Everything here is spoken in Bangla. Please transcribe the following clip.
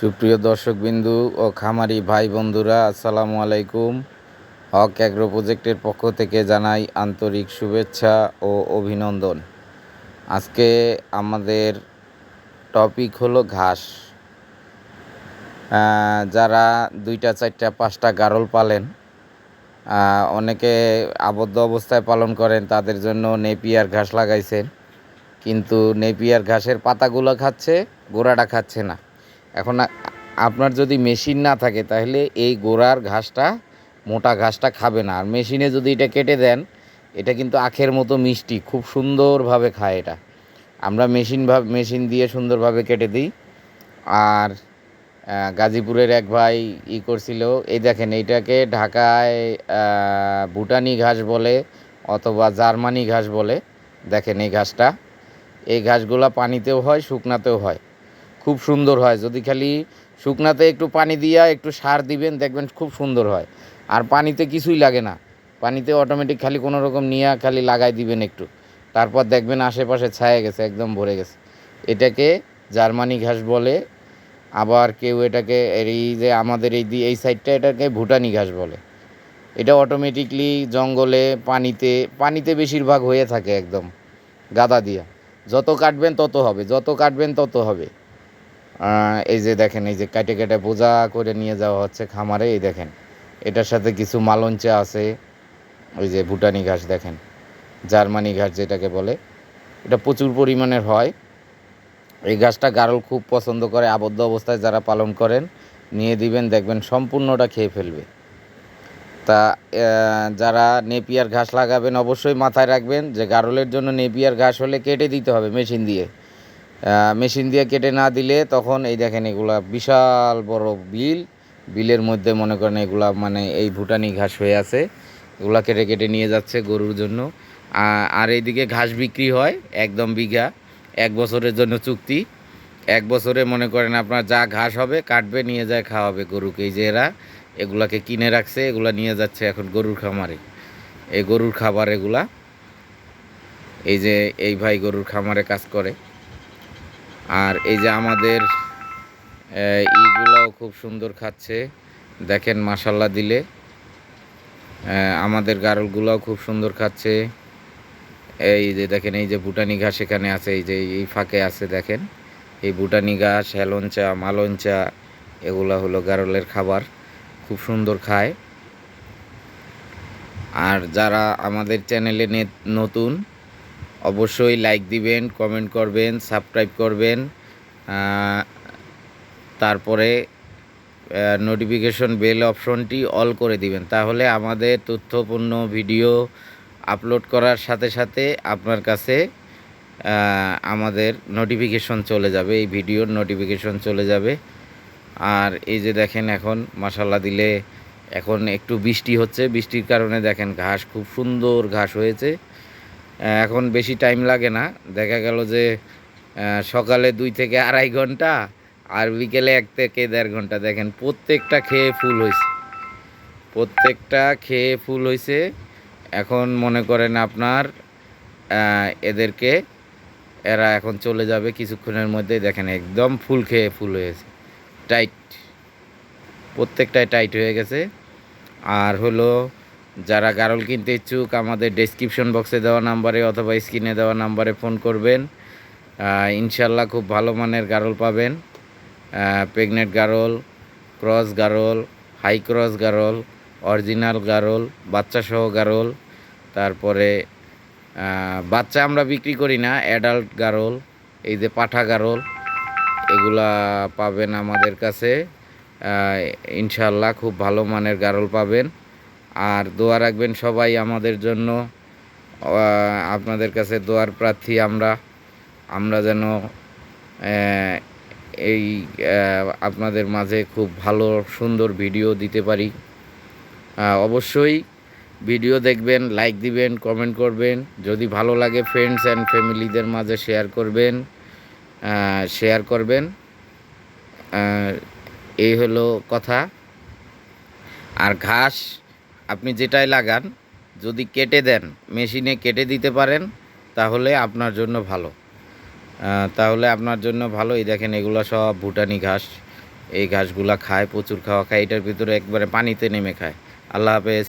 সুপ্রিয় দর্শকবিন্দু ও খামারি ভাই বন্ধুরা, আসসালামু আলাইকুম। হক অ্যাগ্রো প্রজেক্টের পক্ষ থেকে জানাই আন্তরিক শুভেচ্ছা ও অভিনন্দন। আজকে আমাদের টপিক হলো ঘাস। যারা দুইটা, চারটা, পাঁচটা গারল পালেন অনেকে আবদ্ধ অবস্থায় পালন করেন, তাদের জন্য নেপিয়ার ঘাস লাগাইছেন। কিন্তু নেপিয়ার ঘাসের পাতাগুলো খাচ্ছে, গোড়াটা খাচ্ছে না। এখন আপনার যদি মেশিন না থাকে, তাহলে এই গোড়ার ঘাসটা, মোটা ঘাসটা খাবে না। আর মেশিনে যদি এটা কেটে দেন, এটা কিন্তু আখের মতো মিষ্টি, খুব সুন্দরভাবে খায় এটা। আমরা মেশিন মেশিন দিয়ে সুন্দরভাবে কেটে দিই। আর গাজীপুরের এক ভাই ই করছিল, এই দেখেন, এইটাকে ঢাকায় ভুটানি ঘাস বলে অথবা জার্মানি ঘাস বলে। দেখেন এই ঘাসটা। এই ঘাসগুলা পানিতেও হয়, শুকনাতেও হয়। খুব সুন্দর হয়। যদি খালি শুকনাতে একটু পানি দিয়া একটু সার দিবেন, দেখবেন খুব সুন্দর হয়। আর পানিতে কিছুই লাগে না। পানিতে অটোমেটিক খালি কোনো রকম নিয়ে খালি লাগাই দিবেন একটু। তারপর দেখবেন আশেপাশে ছায়া গেছে, একদম ভরে গেছে। এটাকে জার্মানি ঘাস বলে, আবার কেউ এটাকে এই যে আমাদের এই এই সাইডটা এটাকে ভুটানি ঘাস বলে। এটা অটোমেটিকলি জঙ্গলে পানিতে পানিতে বেশিরভাগ হয়ে থাকে একদম, গাদা দিয়া। যত কাটবেন তত হবে, যত কাটবেন তত হবে। এই যে দেখেন, এই যে কাটে কেটে বোঝা করে নিয়ে যাওয়া হচ্ছে খামারে, এই দেখেন। এটার সাথে কিছু মালঞ্চা আছে। ওই যে ভুটানি ঘাস, দেখেন। জার্মানি ঘাস যেটাকে বলে। এটা প্রচুর পরিমাণের হয়। এই ঘাসটা গারল খুব পছন্দ করে, আবদ্ধ অবস্থায় যারা পালন করেন, নিয়ে দিবেন, দেখবেন সম্পূর্ণটা খেয়ে ফেলবে। তা যারা নেপিয়ার ঘাস লাগাবেন, অবশ্যই মাথায় রাখবেন যে গারলের জন্য নেপিয়ার ঘাস হলে কেটে দিতে হবে মেশিন দিয়ে। মেশিন দিয়ে কেটে না দিলে তখন এই দেখেন এগুলা বিশাল বড় বিল। বিলের মধ্যে মনে করেন এগুলা মানে এই ভুটানি ঘাস হয়ে আছে। এগুলা কেটে কেটে নিয়ে যাচ্ছে গরুর জন্য। আর এইদিকে ঘাস বিক্রি হয় একদম বিঘা, এক বছরের জন্য চুক্তি। এক বছরে মনে করেন আপনার যা ঘাস হবে কাটবে, নিয়ে যায় খাওয়াবে গরুকে। এই যে এরা এগুলাকে কিনে রাখছে, এগুলা নিয়ে যাচ্ছে এখন গরুর খামারে। এই গরুর খাবার এগুলা। এই যে এই ভাই গরুর খামারে কাজ করে। আর এই যে আমাদের ইগুলাও খুব সুন্দর খাচ্ছে। দেখেন মাসাল্লা দিলে। আমাদের গারলগুলাও খুব সুন্দর খাচ্ছে। এই যে দেখেন, এই যে ভুটানি ঘাস এখানে আছে, এই যে এই ফাঁকে আছে, দেখেন। এই ভুটানি ঘাস হেলঞ্চা মালঞ্চা এগুলা হলো গারলের খাবার। খুব সুন্দর খায়। আর যারা আমাদের চ্যানেলে নতুন অবশ্যই লাইক দিবেন কমেন্ট করবেন সাবস্ক্রাইব করবেন তারপরে নোটিফিকেশন বেল অপশনটি অল করে দিবেন। তাহলে আমাদের তথ্যপূর্ণ ভিডিও আপলোড করার সাথে সাথে আপনার কাছে আমাদের নোটিফিকেশন চলে যাবে, এই ভিডিওর নোটিফিকেশন চলে যাবে। আর এই যে দেখেন এখন মশালা দিলে এখন একটু বৃষ্টি হচ্ছে। বৃষ্টির কারণে দেখেন ঘাস, খুব সুন্দর ঘাস হয়েছে। এখন বেশি টাইম লাগে না। দেখা গেল যে সকালে দুই থেকে আড়াই ঘণ্টা আর বিকেলে এক থেকে দেড় ঘণ্টা। দেখেন, প্রত্যেকটা খেয়ে ফুল হয়েছে প্রত্যেকটা খেয়ে ফুল হয়েছে এখন মনে করেন আপনার এদেরকে এরা এখন চলে যাবে কিছুক্ষণের মধ্যে দেখেন, একদম ফুল খেয়ে ফুল হয়েছে। টাইট প্রত্যেকটাই টাইট হয়ে গেছে। আর হলো যারা গারল কিনতে ইচ্ছুক, আমাদের ডেসক্রিপশন বক্সে দেওয়া নাম্বারে অথবা স্ক্রিনে দেওয়া নাম্বারে ফোন করবেন। ইনশাল্লাহ খুব ভালো মানের গারল পাবেন। প্রেগনেন্ট গারল ক্রস গারল হাই ক্রস গারল অরিজিনাল গারল, বাচ্চা সহ গারল, তারপরে বাচ্চা আমরা বিক্রি করি না অ্যাডাল্ট গারল, এই যে পাঠা গারল, এগুলা পাবেন আমাদের কাছে। ইনশাল্লাহ খুব ভালো মানের গারল পাবেন। আর দোয়া রাখবেন সবাই আমাদের জন্য। আপনাদের কাছে দোয়ার প্রার্থী আমরা। আমরা যেন এই আপনাদের মাঝে খুব ভালো, সুন্দর ভিডিও দিতে পারি। অবশ্যই ভিডিও দেখবেন, লাইক দিবেন, কমেন্ট করবেন। যদি ভালো লাগে ফ্রেন্ডস অ্যান্ড ফ্যামিলিদের মাঝে শেয়ার করবেন। শেয়ার করবেন। এই হলো কথা। আর ঘাস আপনি যেটাই লাগান, যদি কেটে দেন, মেশিনে কেটে দিতে পারেন, তাহলে আপনার জন্য ভালো। তাহলে আপনার জন্য ভালো। এই দেখেন, এগুলো সব ভুটানি ঘাস। এই ঘাসগুলা খায়, প্রচুর খাওয়া খায়। এটার ভিতরে একবারে পানিতে নেমে খায়। আল্লাহ হাফেজ।